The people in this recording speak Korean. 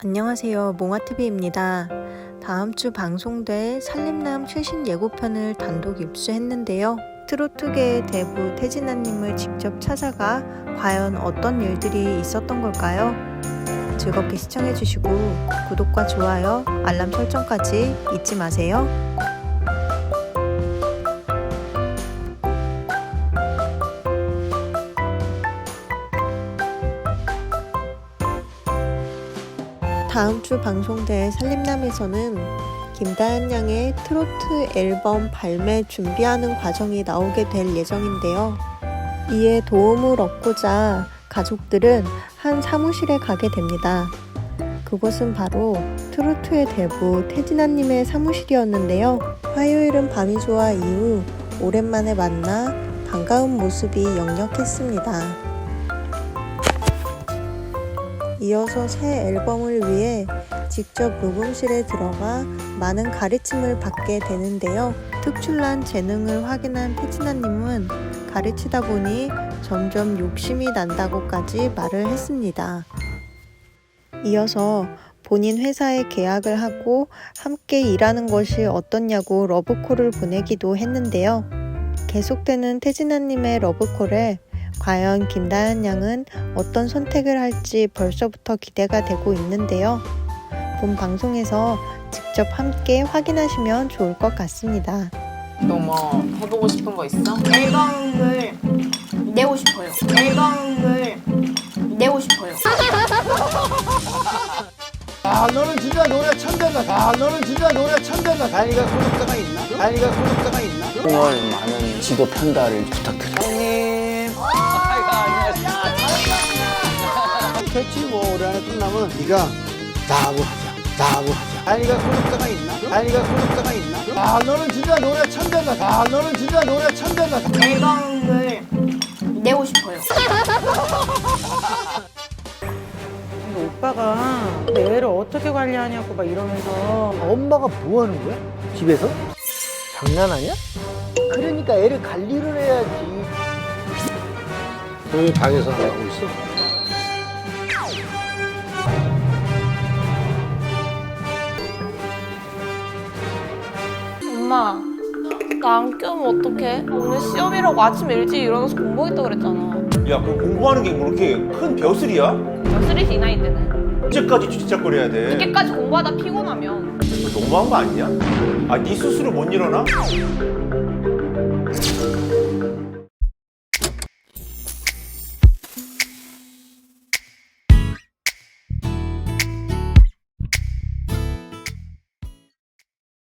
안녕하세요. 몽아TV입니다. 다음 주 방송될 살림남 최신 예고편을 단독 입수했는데요. 트로트계의 대부 태진아님을 직접 찾아가 과연 어떤 일들이 있었던 걸까요? 즐겁게 시청해주시고 구독과 좋아요, 알람 설정까지 잊지 마세요. 다음 주 방송될 살림남에서는 김다한 양의 트로트 앨범 발매 준비하는 과정이 나오게 될 예정인데요. 이에 도움을 얻고자 가족들은 한 사무실에 가게 됩니다. 그곳은 바로 트로트의 대부 태진아님의 사무실이었는데요. 화요일은 밤이 좋아 이후 오랜만에 만나 반가운 모습이 역력했습니다. 이어서 새 앨범을 위해 직접 녹음실에 들어가 많은 가르침을 받게 되는데요. 특출난 재능을 확인한 태진아님은 가르치다 보니 점점 욕심이 난다고까지 말을 했습니다. 이어서 본인 회사에 계약을 하고 함께 일하는 것이 어떻냐고 러브콜을 보내기도 했는데요. 계속되는 태진아님의 러브콜에 과연 김다현 양은 어떤 선택을 할지 벌써부터 기대가 되고 있는데요. 본 방송에서 직접 함께 확인하시면 좋을 것 같습니다. 너뭐 해보고 싶은 거 있어? 앨범을 내고 싶어요. 앨범을 내고 싶어요. 아 너는 진짜 노래 천재다. 아 너는 진짜 노래 천재다. 다이가 구독자가 있나? 다이가 구독자가 있나? 정말 많은 지도 편달을 부탁드립니다. 형님. 됐지 뭐 올해 안에 끝나면 네가 나하고 하자. 나하고 하자. 다이가 구독자가 있나? 다이가 구독자가 있나? 아 너는 진짜 노래 천재다. 아 너는 진짜 노래 천재다. 앨범을 내고 싶어요. 근데 오빠가 내 애를 어떻게 관리하냐고 막 이러면서 엄마가 뭐 하는 거야? 집에서? 장난하냐? 그러니까 애를 관리를 해야지. 왜 방에서 안 하고 있어? 엄마, 나안 깨우면 어떡해? 오늘 시험이라고 아침 일찍 일어나서 공부했다 그랬잖아. 야, 그 공부하는 게 그렇게 큰 벼슬이야? 몇 살이지 이 나이 때는? 언제까지 주짓작거려야 돼? 늦게까지 공부하다 피곤하면 너무한 거 아니냐? 아, 네 스스로 못 일어나?